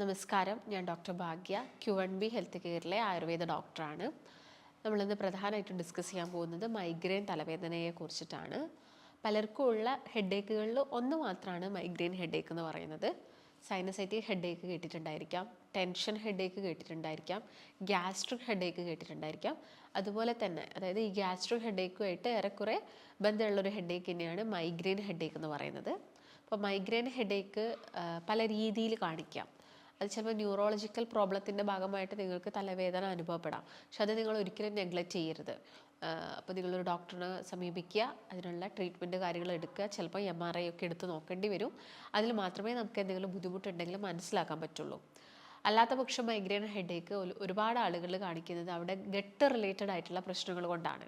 നമസ്കാരം. ഞാൻ doctor Bhagya Q N B health കെയറിലെ Ayurveda ഡോക്ടറാണ്. നമ്മളിന്ന് പ്രധാനമായിട്ടും ഡിസ്കസ് ചെയ്യാൻ പോകുന്നത് മൈഗ്രെയിൻ തലവേദനയെ കുറിച്ചിട്ടാണ്. പലർക്കും ഉള്ള ഹെഡേക്കുകളിൽ ഒന്ന് മാത്രമാണ് മൈഗ്രെയിൻ ഹെഡേക്ക് എന്ന് പറയുന്നത്. സൈനസൈറ്റിക് ഹെഡേക്ക് കേട്ടിട്ടുണ്ടായിരിക്കാം ടെൻഷൻ ഹെഡേക്ക് കേട്ടിട്ടുണ്ടായിരിക്കാം ഗ്യാസ്ട്രിക് ഹെഡേക്ക് കേട്ടിട്ടുണ്ടായിരിക്കാം. അതുപോലെ തന്നെ അതായത് ഈ ഗ്യാസ്ട്രിക് ഹെഡേക്കുമായിട്ട് ഏറെക്കുറെ ബന്ധമുള്ളൊരു ഹെഡേക്ക് തന്നെയാണ് മൈഗ്രെയിൻ ഹെഡേക്ക് എന്ന് പറയുന്നത്. അപ്പോൾ മൈഗ്രെയിൻ ഹെഡേക്ക് പല രീതിയിൽ കാണിക്കാം. അത് ചിലപ്പോൾ ന്യൂറോളജിക്കൽ പ്രോബ്ലത്തിന്റെ ഭാഗമായിട്ട് നിങ്ങൾക്ക് തലവേദന അനുഭവപ്പെടാം. പക്ഷെ അത് നിങ്ങൾ ഒരിക്കലും നെഗ്ലക്റ്റ് ചെയ്യരുത്. അപ്പോൾ നിങ്ങളൊരു ഡോക്ടറിനെ സമീപിക്കുക അതിനുള്ള ട്രീറ്റ്മെന്റ് കാര്യങ്ങൾ എടുക്കുക ചിലപ്പോൾ എം ആർ ഐ ഒക്കെ എടുത്ത് നോക്കേണ്ടി വരും. അതിൽ മാത്രമേ നമുക്ക് എന്തെങ്കിലും ബുദ്ധിമുട്ടുണ്ടെങ്കിൽ മനസ്സിലാക്കാൻ പറ്റുള്ളൂ. അല്ലാത്ത പക്ഷം മൈഗ്രെയിൻ ഹെഡേക്ക് ഒരുപാട് ആളുകൾ കാണിക്കുന്നത് അവിടെ ഗട്ട് റിലേറ്റഡ് ആയിട്ടുള്ള പ്രശ്നങ്ങൾ കൊണ്ടാണ്.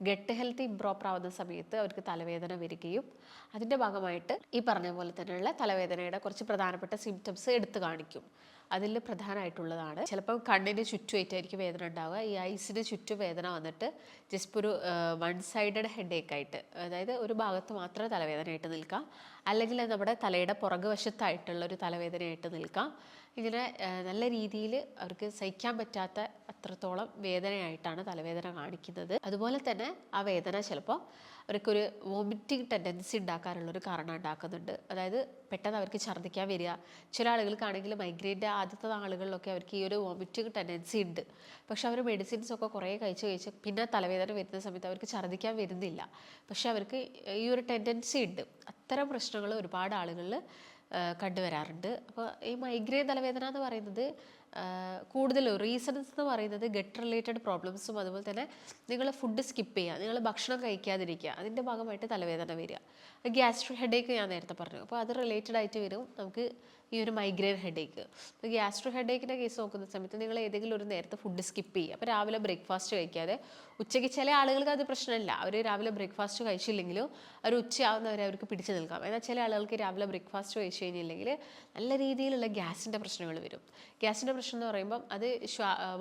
ഗട്ട് ഹെൽത്ത് ഇംപ്രോപ്പർ ആവുന്ന സമയത്ത് അവർക്ക് തലവേദന വരികയും അതിന്റെ ഭാഗമായിട്ട് ഈ പറഞ്ഞ പോലെ തന്നെയുള്ള തലവേദനയുടെ കുറച്ച് പ്രധാനപ്പെട്ട സിംറ്റംസ് എടുത്തു കാണിക്കും. അതിൽ പ്രധാനമായിട്ടുള്ളതാണ്. ചിലപ്പോൾ കണ്ണിന് ചുറ്റുമായിട്ടായിരിക്കും വേദന ഉണ്ടാവുക. ഈ ഐസിന് ചുറ്റും വേദന വന്നിട്ട് ജസ്റ്റ് ഒരു വൺ സൈഡഡ് ഹെഡേക്ക് ആയിട്ട് അതായത് ഒരു ഭാഗത്ത് മാത്രമേ തലവേദനയായിട്ട് നിൽക്കാം. അല്ലെങ്കിൽ നമ്മുടെ തലയുടെ പുറകു വശത്തായിട്ടുള്ള ഒരു തലവേദനയായിട്ട് നിൽക്കാം. ഇങ്ങനെ നല്ല രീതിയിൽ അവർക്ക് സഹിക്കാൻ പറ്റാത്ത അത്രത്തോളം വേദനയായിട്ടാണ് തലവേദന കാണിക്കുന്നത്. അതുപോലെ തന്നെ ആ വേദന ചിലപ്പോൾ അവർക്കൊരു വോമിറ്റിംഗ് ടെൻഡൻസി ഉണ്ടാക്കാനുള്ളൊരു കാരണം ഉണ്ടാക്കുന്നുണ്ട്. അതായത് പെട്ടെന്ന് അവർക്ക് ഛർദ്ദിക്കാൻ വരിക. ചില ആളുകൾക്കാണെങ്കിൽ മൈഗ്രെയിന്റെ ആദ്യത്തെ ആളുകളിലൊക്കെ അവർക്ക് ഈ ഒരു വോമിറ്റിംഗ് ടെൻഡൻസി ഉണ്ട്. പക്ഷേ അവർ മെഡിസിൻസ് ഒക്കെ കുറേ കഴിച്ച് കഴിച്ച് പിന്നെ തലവേദന വരുന്ന സമയത്ത് അവർക്ക് ഛർദ്ദിക്കാൻ വരുന്നില്ല. പക്ഷേ അവർക്ക് ഈ ഒരു ടെൻഡൻസി ഉണ്ട്. അത്തരം പ്രശ്നങ്ങൾ ഒരുപാട് ആളുകളിൽ കണ്ടുവരാറുണ്ട്. അപ്പോൾ ഈ മൈഗ്രെയിൻ തലവേദന എന്ന് പറയുന്നത് കൂടുതലും റീസൺസ് എന്ന് പറയുന്നത് ഗട്ട് റിലേറ്റഡ് പ്രോബ്ലംസും അതുപോലെ തന്നെ നിങ്ങൾ ഫുഡ് സ്കിപ്പ് ചെയ്യുക നിങ്ങൾ ഭക്ഷണം കഴിക്കാതിരിക്കുക അതിന്റെ ഭാഗമായിട്ട് തലവേദന വരിക. ഗ്യാസ്ട്രിക് ഹെഡേക്ക് ഞാൻ നേരത്തെ പറഞ്ഞു. അപ്പോൾ അത് റിലേറ്റഡ് ആയിട്ട് വരും. നമുക്ക് ഈ ഒരു മൈഗ്രെയിൻ ഹെഡേക്ക് ഗ്യാസ്ട്രോ ഹെഡേക്കിന്റെ കേസ് നോക്കുന്ന സമയത്ത് നിങ്ങൾ ഏതെങ്കിലും ഒരു നേരത്തെ ഫുഡ് സ്കിപ്പ് ചെയ്യുക. അപ്പോൾ രാവിലെ ബ്രേക്ക്ഫാസ്റ്റ് കഴിക്കാതെ ഉച്ചയ്ക്ക് ചില ആളുകൾക്ക് അത് പ്രശ്നമില്ല. അവർ രാവിലെ ബ്രേക്ക്ഫാസ്റ്റ് കഴിച്ചില്ലെങ്കിലും അവർ ഉച്ചയാവുന്നവരെ അവർക്ക് പിടിച്ചു നിൽക്കാം. എന്നാൽ ചില ആളുകൾക്ക് രാവിലെ ബ്രേക്ക്ഫാസ്റ്റ് കഴിച്ചു കഴിഞ്ഞില്ലെങ്കിൽ നല്ല രീതിയിലുള്ള ഗ്യാസിന്റെ പ്രശ്നങ്ങൾ വരും. ഗ്യാസിന്റെ പ്രശ്നം എന്ന് പറയുമ്പം അത്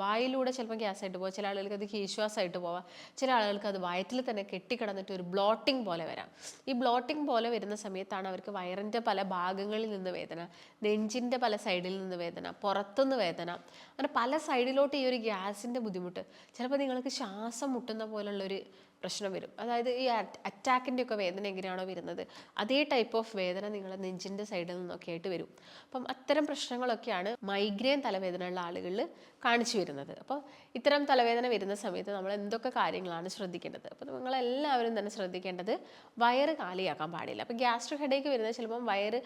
വായിലൂടെ ചിലപ്പോൾ ഗ്യാസ് ആയിട്ട് പോകാം ചില ആളുകൾക്ക് അത് കീശ്വാസമായിട്ട് പോവാം. ചില ആളുകൾക്ക് അത് വയറ്റിൽ തന്നെ കെട്ടിക്കിടന്നിട്ട് ഒരു ബ്ലോട്ടിംഗ് പോലെ വരാം. ഈ ബ്ലോട്ടിംഗ് പോലെ വരുന്ന സമയത്താണ് അവർക്ക് വയറിന്റെ പല ഭാഗങ്ങളിൽ നിന്ന് വേദന. നെഞ്ചിന്റെ പല സൈഡിൽ നിന്ന് വേദന പുറത്തുനിന്ന് വേദന അങ്ങനെ പല സൈഡിലോട്ട് ഈ ഒരു ഗ്യാസിന്റെ ബുദ്ധിമുട്ട്. ചിലപ്പോൾ നിങ്ങൾക്ക് ശ്വാസം മുട്ടുന്ന പോലുള്ളൊരു പ്രശ്നം വരും. അതായത് ഈ അറ്റാക്കിന്റെ ഒക്കെ വേദന എങ്ങനെയാണോ വരുന്നത് അതേ ടൈപ്പ് ഓഫ് വേദന നിങ്ങളെ നെഞ്ചിന്റെ സൈഡിൽ നിന്നൊക്കെ ആയിട്ട് വരും. അപ്പം അത്തരം പ്രശ്നങ്ങളൊക്കെയാണ് മൈഗ്രെയിൻ തലവേദന ഉള്ള ആളുകളിൽ കാണിച്ചു വരുന്നത്. അപ്പോൾ ഇത്തരം തലവേദന വരുന്ന സമയത്ത് നമ്മൾ എന്തൊക്കെ കാര്യങ്ങളാണ് ശ്രദ്ധിക്കേണ്ടത്? അപ്പോൾ നിങ്ങളെല്ലാവരും തന്നെ ശ്രദ്ധിക്കേണ്ടത് വയറ് കാലിയാക്കാൻ പാടില്ല. അപ്പോൾ ഗ്യാസ്ട്രിക് ഹെഡേക്ക് വരുന്നത് ചിലപ്പം വയറ്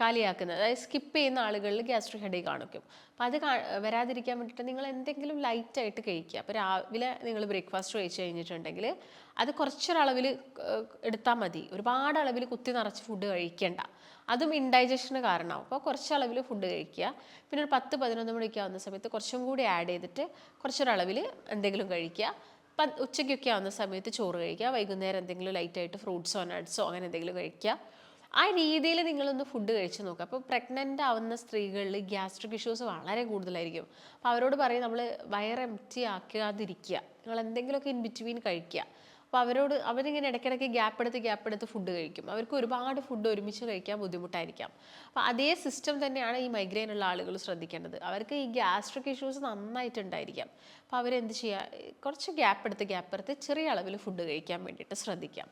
കാലിയാക്കുന്നത് അതായത് സ്കിപ്പ് ചെയ്യുന്ന ആളുകളിൽ ഗ്യാസ്ട്രിക് ഹെഡേക്ക് കാണിക്കും. അപ്പോൾ അത് വരാതിരിക്കാൻ വേണ്ടിയിട്ട് നിങ്ങൾ എന്തെങ്കിലും ലൈറ്റായിട്ട് കഴിക്കുക. അപ്പോൾ രാവിലെ നിങ്ങൾ ബ്രേക്ക്ഫാസ്റ്റ് കഴിച്ച് കഴിഞ്ഞിട്ടുണ്ടെങ്കിൽ അത് കുറച്ചൊരളവിൽ എടുത്താൽ മതി. ഒരുപാട് അളവിൽ കുത്തി നിറച്ച് ഫുഡ് കഴിക്കേണ്ട. അതും ഇൻഡൈജഷന് കാരണമാവും. അപ്പോൾ കുറച്ചളവിൽ ഫുഡ് കഴിക്കുക. പിന്നെ ഒരു പത്ത് പതിനൊന്ന് മണിക്ക് ആവുന്ന സമയത്ത് കുറച്ചും കൂടി ആഡ് ചെയ്തിട്ട് കുറച്ചൊരളവിൽ എന്തെങ്കിലും കഴിക്കുക. ഉച്ചയ്ക്കൊക്കെ ആവുന്ന സമയത്ത് ചോറ് കഴിക്കുക. വൈകുന്നേരം എന്തെങ്കിലും ലൈറ്റായിട്ട് ഫ്രൂട്ട്സോ നട്ട്സോ അങ്ങനെ എന്തെങ്കിലും കഴിക്കുക. ആ രീതിയിൽ നിങ്ങളൊന്ന് ഫുഡ് കഴിച്ച് നോക്കുക അപ്പോൾ പ്രഗ്നന്റ് ആവുന്ന സ്ത്രീകളിൽ ഗ്യാസ്ട്രിക് ഇഷ്യൂസ് വളരെ കൂടുതലായിരിക്കും. അപ്പോൾ അവരോട് പറയും നമ്മൾ വയർ എംറ്റി ആക്കാതിരിക്കുക. നിങ്ങൾ എന്തെങ്കിലുമൊക്കെ ഇൻ ബിറ്റ്വീൻ കഴിക്കുക. അപ്പോൾ അവരോട് അവരിങ്ങനെ ഇടയ്ക്കിടയ്ക്ക് ഗ്യാപ്പ് എടുത്ത് ഗ്യാപ്പ് എടുത്ത് ഫുഡ് കഴിക്കും. അവർക്ക് ഒരുപാട് ഫുഡ് ഒരുമിച്ച് കഴിക്കാൻ ബുദ്ധിമുട്ടായിരിക്കാം. അപ്പോൾ അതേ സിസ്റ്റം തന്നെയാണ് ഈ മൈഗ്രെയിൻ ഉള്ള ആളുകൾ ശ്രദ്ധിക്കേണ്ടത്. അവർക്ക് ഈ ഗ്യാസ്ട്രിക് ഇഷ്യൂസ് നന്നായിട്ടുണ്ടായിരിക്കാം. അപ്പോൾ അവരെന്ത് ചെയ്യുക കുറച്ച് ഗ്യാപ്പ് എടുത്ത് ഗ്യാപ്പ് എടുത്ത് ചെറിയ അളവിൽ ഫുഡ് കഴിക്കാൻ വേണ്ടിയിട്ട് ശ്രദ്ധിക്കാം.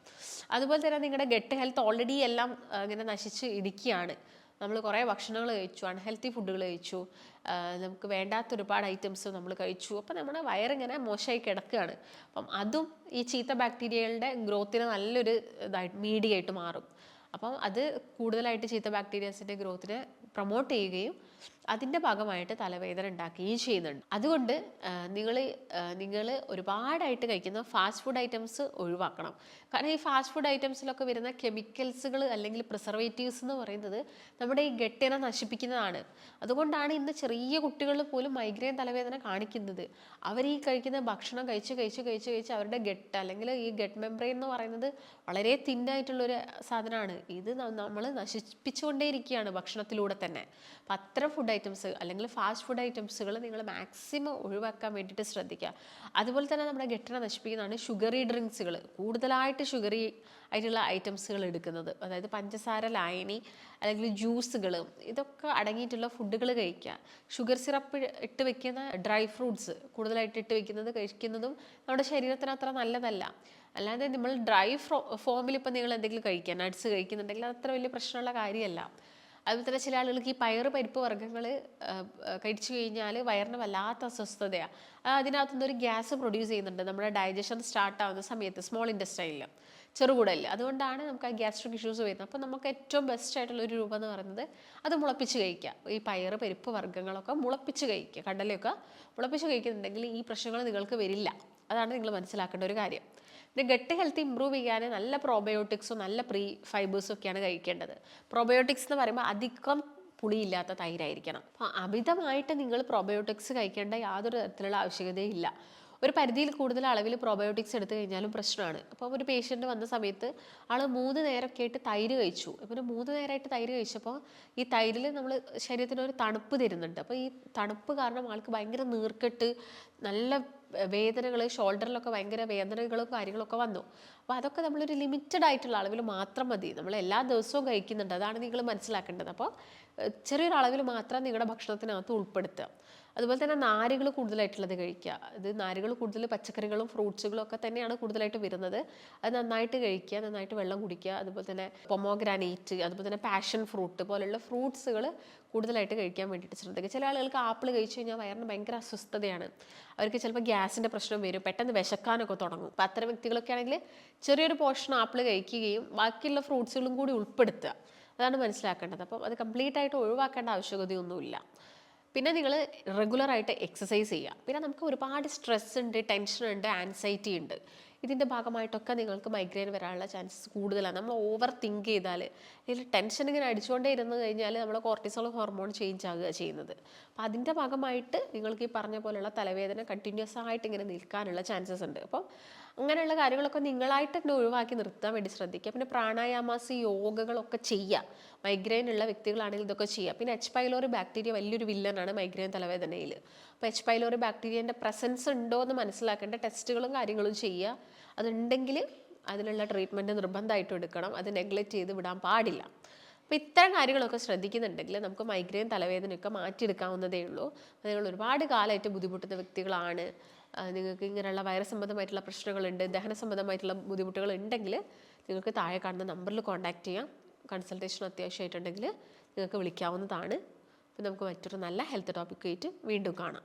അതുപോലെ തന്നെ നിങ്ങളുടെ ഗട്ട് ഹെൽത്ത് ഓൾറെഡി എല്ലാം ഇങ്ങനെ നശിച്ച് ഇരിക്കുകയാണ്. നമ്മൾ കുറേ ഭക്ഷണങ്ങൾ കഴിച്ചു അൺഹെൽത്തി ഫുഡുകൾ കഴിച്ചു. നമുക്ക് വേണ്ടാത്ത ഒരുപാട് ഐറ്റംസ് നമ്മൾ കഴിച്ചു. അപ്പം നമ്മുടെ വയറിങ്ങനെ മോശമായി കിടക്കുകയാണ്. അപ്പം അതും ഈ ചീത്ത ബാക്ടീരിയകളുടെ ഗ്രോത്തിന് നല്ലൊരു ഇതായിട്ട് മീഡിയായിട്ട് മാറും. അപ്പം അത് കൂടുതലായിട്ട് ചീത്ത ബാക്ടീരിയസിന്റെ ഗ്രോത്തിനെ പ്രൊമോട്ട് ചെയ്യുകയും അതിന്റെ ഭാഗമായിട്ട് തലവേദന ഉണ്ടാക്കുകയും ചെയ്യുന്നുണ്ട്. അതുകൊണ്ട് നിങ്ങൾ നിങ്ങൾ ഒരുപാടായിട്ട് കഴിക്കുന്ന ഫാസ്റ്റ് ഫുഡ് ഐറ്റംസ് ഒഴിവാക്കണം. കാരണം ഈ ഫാസ്റ്റ് ഫുഡ് ഐറ്റംസിലൊക്കെ വരുന്ന കെമിക്കൽസുകൾ അല്ലെങ്കിൽ പ്രിസർവേറ്റീവ്സ് എന്ന് പറയുന്നത് നമ്മുടെ ഈ ഗട്ടിനെ നശിപ്പിക്കുന്നതാണ്. അതുകൊണ്ടാണ് ഇന്ന് ചെറിയ കുട്ടികൾ പോലും മൈഗ്രെയിൻ തലവേദന കാണിക്കുന്നത്. അവർ ഈ കഴിക്കുന്ന ഭക്ഷണം കഴിച്ച് കഴിച്ച് കഴിച്ച് കഴിച്ച് അവരുടെ ഗട്ട് അല്ലെങ്കിൽ ഈ ഗട്ട് മെംബ്രെയിൻ എന്ന് പറയുന്നത് വളരെ തിന്നായിട്ടുള്ളൊരു സാധനമാണ്. ഇത് നമ്മൾ നശിപ്പിച്ചുകൊണ്ടേയിരിക്കുകയാണ് ഭക്ഷണത്തിലൂടെ തന്നെ. അപ്പം ഫുഡ് ഐറ്റംസ് അല്ലെങ്കിൽ ഫാസ്റ്റ് ഫുഡ് ഐറ്റംസുകൾ നിങ്ങൾ മാക്സിമം ഒഴിവാക്കാൻ വേണ്ടിയിട്ട് ശ്രദ്ധിക്കുക. അതുപോലെ തന്നെ നമ്മുടെ ഗട്ടിനെ നശിപ്പിക്കുന്നതാണ് ഷുഗറി ഡ്രിങ്ക്സുകൾ കൂടുതലായിട്ട് ഷുഗറി ആയിട്ടുള്ള ഐറ്റംസുകൾ എടുക്കുന്നത്. അതായത് പഞ്ചസാര ലായനി അല്ലെങ്കിൽ ജ്യൂസുകൾ ഇതൊക്കെ അടങ്ങിയിട്ടുള്ള ഫുഡുകൾ കഴിക്കുക. ഷുഗർ സിറപ്പ് ഇട്ട് വെക്കുന്ന ഡ്രൈ ഫ്രൂട്ട്സ് കൂടുതലായിട്ട് ഇട്ട് വെക്കുന്നത് കഴിക്കുന്നതും നമ്മുടെ ശരീരത്തിന് അത്ര നല്ലതല്ല. അല്ലാതെ നമ്മൾ ഡ്രൈ ഫോമിൽ ഇപ്പം നിങ്ങൾ എന്തെങ്കിലും കഴിക്കുക. നട്ട്സ് കഴിക്കുന്നുണ്ടെങ്കിൽ അത് അത്ര വലിയ പ്രശ്നമുള്ള കാര്യമല്ല. അതുപോലെ തന്നെ ചില ആളുകൾക്ക് ഈ പയറ് പരിപ്പ് വർഗങ്ങൾ കഴിച്ചു കഴിഞ്ഞാൽ വയറിന് വല്ലാത്ത അസ്വസ്ഥതയാണ് അതിനകത്തുനിന്ന് ഒരു ഗ്യാസ് പ്രൊഡ്യൂസ് ചെയ്യുന്നുണ്ട്. നമ്മുടെ ഡൈജഷൻ സ്റ്റാർട്ട് ആവുന്ന സമയത്ത് സ്മോൾ ഇൻഡസ്ട്രൈനിൽ ചെറുകുടലിൽ അതുകൊണ്ടാണ് നമുക്ക് ആ ഗ്യാസ്ട്രിക് ഇഷ്യൂസ് വരുന്നത്. അപ്പോൾ നമുക്ക് ഏറ്റവും ബെസ്റ്റ് ആയിട്ടുള്ള ഒരു രൂപം എന്ന് പറയുന്നത് അത് മുളപ്പിച്ച് കഴിക്കുക. ഈ പയറ് പരിപ്പ് വർഗങ്ങളൊക്കെ മുളപ്പിച്ച് കഴിക്കുക. കടലയൊക്കെ മുളപ്പിച്ച് കഴിക്കുന്നുണ്ടെങ്കിൽ ഈ പ്രശ്നങ്ങൾ നിങ്ങൾക്ക് വരില്ല. അതാണ് നിങ്ങൾ മനസ്സിലാക്കേണ്ട ഒരു കാര്യം. പിന്നെ ഗട്ട് ഹെൽത്ത് ഇമ്പ്രൂവ് ചെയ്യാൻ നല്ല പ്രോബയോട്ടിക്സും നല്ല പ്രീ ഫൈബേഴ്സും ഒക്കെയാണ് കഴിക്കേണ്ടത്. പ്രോബയോട്ടിക്സ് എന്ന് പറയുമ്പോൾ അധികം പുളിയില്ലാത്ത തൈരായിരിക്കണം. അപ്പോൾ അമിതമായിട്ട് നിങ്ങൾ പ്രോബയോട്ടിക്സ് കഴിക്കേണ്ട യാതൊരു തരത്തിലുള്ള ആവശ്യകതയും ഇല്ല. ഒരു പരിധിയിൽ കൂടുതൽ അളവിൽ പ്രോബയോട്ടിക്സ് എടുത്തു കഴിഞ്ഞാലും പ്രശ്നമാണ്. അപ്പോൾ ഒരു പേഷ്യന്റ് വന്ന സമയത്ത് ആൾ മൂന്ന് നേരമൊക്കെ ആയിട്ട് തൈര് കഴിച്ചു. ഇപ്പോൾ മൂന്ന് നേരമായിട്ട് തൈര് കഴിച്ചപ്പോൾ ഈ തൈരിൽ നമ്മൾ ശരീരത്തിന് ഒരു തണുപ്പ് തരുന്നുണ്ട്. അപ്പോൾ ഈ തണുപ്പ് കാരണം ആൾക്ക് ഭയങ്കര നീർക്കെട്ട് നല്ല വേദനകൾ ഷോൾഡറിലൊക്കെ ഭയങ്കര വേദനകളും കാര്യങ്ങളൊക്കെ വന്നു. അപ്പോൾ അതൊക്കെ നമ്മളൊരു ലിമിറ്റഡ് ആയിട്ടുള്ള അളവിൽ മാത്രം മതി. നമ്മൾ എല്ലാ ദിവസവും കഴിക്കുന്നുണ്ട്. അതാണ് നിങ്ങൾ മനസ്സിലാക്കേണ്ടത്. അപ്പോൾ ചെറിയൊരു അളവിൽ മാത്രം നിങ്ങളുടെ ഭക്ഷണത്തിനകത്ത് ഉൾപ്പെടുത്തുക. അതുപോലെ തന്നെ നാരുകൾ കൂടുതലായിട്ടുള്ളത് കഴിക്കുക. ഇത് നാരുകൾ കൂടുതൽ പച്ചക്കറികളും ഫ്രൂട്ട്സുകളും ഒക്കെ തന്നെയാണ് കൂടുതലായിട്ട് വരുന്നത്. അത് നന്നായിട്ട് കഴിക്കുക നന്നായിട്ട് വെള്ളം കുടിക്കുക അതുപോലെ തന്നെ പൊമോഗ്രാനേറ്റ് അതുപോലെ തന്നെ പാഷൻ ഫ്രൂട്ട് പോലുള്ള ഫ്രൂട്ട്സുകൾ കൂടുതലായിട്ട് കഴിക്കാൻ വേണ്ടിയിട്ട് ശ്രദ്ധിക്കുക. ചില ആളുകൾക്ക് ആപ്പിൾ കഴിച്ചു കഴിഞ്ഞാൽ വയറിന് ഭയങ്കര അസ്വസ്ഥതയാണ്. അവർക്ക് ചിലപ്പോൾ ഗ്യാസിന്റെ പ്രശ്നം വരും പെട്ടെന്ന് വിശക്കാനൊക്കെ തുടങ്ങും. അപ്പം അത്തരം വ്യക്തികളൊക്കെ ആണെങ്കിൽ ചെറിയൊരു പോർഷൻ ആപ്പിൾ കഴിക്കുകയും ബാക്കിയുള്ള ഫ്രൂട്ട്സുകളും കൂടി ഉൾപ്പെടുത്തുക. അതാണ് മനസ്സിലാക്കേണ്ടത്. അപ്പം അത് കംപ്ലീറ്റ് ആയിട്ട് ഒഴിവാക്കേണ്ട ആവശ്യകതയൊന്നുമില്ല. പിന്നെ നിങ്ങൾ റെഗുലറായിട്ട് എക്സസൈസ് ചെയ്യുക. പിന്നെ നമുക്ക് ഒരുപാട് സ്ട്രെസ് ഉണ്ട് ടെൻഷൻ ഉണ്ട് ആൻസൈറ്റി ഉണ്ട്. ഇതിന്റെ ഭാഗമായിട്ടൊക്കെ നിങ്ങൾക്ക് മൈഗ്രെയിൻ വരാനുള്ള ചാൻസസ് കൂടുതലാണ്. നമ്മൾ ഓവർ തിങ്ക് ചെയ്താൽ അല്ലെങ്കിൽ ടെൻഷൻ ഇങ്ങനെ അടിച്ചുകൊണ്ടേ ഇരുന്ന് കഴിഞ്ഞാൽ നമ്മുടെ കോർട്ടിസോൾ ഹോർമോൺ ചേഞ്ച് ആകുക ചെയ്യുന്നത്. അപ്പോൾ അതിന്റെ ഭാഗമായിട്ട് നിങ്ങൾക്ക് ഈ പറഞ്ഞ പോലെയുള്ള തലവേദന കണ്ടിന്യൂസ് ആയിട്ട് ഇങ്ങനെ നിൽക്കാനുള്ള ചാൻസസ് ഉണ്ട്. അപ്പോൾ അങ്ങനെയുള്ള കാര്യങ്ങളൊക്കെ നിങ്ങളായിട്ട് തന്നെ ഒഴിവാക്കി നിർത്താൻ വേണ്ടി ശ്രദ്ധിക്കുക. പിന്നെ പ്രാണായാമാസ് യോഗകളൊക്കെ ചെയ്യുക. മൈഗ്രെയിൻ ഉള്ള വ്യക്തികളാണെങ്കിൽ ഇതൊക്കെ ചെയ്യുക. പിന്നെ എച്ച് പൈലോറി ബാക്ടീരിയ വലിയൊരു വില്ലനാണ് മൈഗ്രെയിൻ തലവേദനയിൽ. അപ്പോൾ എച്ച് പൈലോറി ബാക്ടീരിയന്റെ പ്രസൻസ് ഉണ്ടോ എന്ന് മനസ്സിലാക്കേണ്ട ടെസ്റ്റുകളും കാര്യങ്ങളും ചെയ്യുക. അതുണ്ടെങ്കിൽ അതിനുള്ള ട്രീറ്റ്മെന്റ് നിർബന്ധമായിട്ട് എടുക്കണം. അത് നെഗ്ലക്റ്റ് ചെയ്ത് വിടാൻ പാടില്ല. അപ്പോൾ ഇത്തരം കാര്യങ്ങളൊക്കെ ശ്രദ്ധിക്കുന്നുണ്ടെങ്കിൽ നമുക്ക് മൈഗ്രെയിൻ തലവേദനയൊക്കെ മാറ്റിയെടുക്കാവുന്നതേ ഉള്ളൂ. നിങ്ങൾ ഒരുപാട് കാലമായിട്ട് ബുദ്ധിമുട്ടുന്ന വ്യക്തികളാണ്. നിങ്ങൾക്ക് ഇങ്ങനെയുള്ള വൈറസ് സംബന്ധമായിട്ടുള്ള പ്രശ്നങ്ങളുണ്ട് ദഹന സംബന്ധമായിട്ടുള്ള ബുദ്ധിമുട്ടുകൾ ഉണ്ടെങ്കിൽ നിങ്ങൾക്ക് താഴെ കാണുന്ന നമ്പറിൽ കോൺടാക്റ്റ് ചെയ്യാം. കൺസൾട്ടേഷൻ അത്യാവശ്യമായിട്ടുണ്ടെങ്കിൽ നിങ്ങൾക്ക് വിളിക്കാവുന്നതാണ്. അപ്പോൾ നമുക്ക് മറ്റൊരു നല്ല ഹെൽത്ത് ടോപ്പിക്കായിട്ട് വീണ്ടും കാണാം.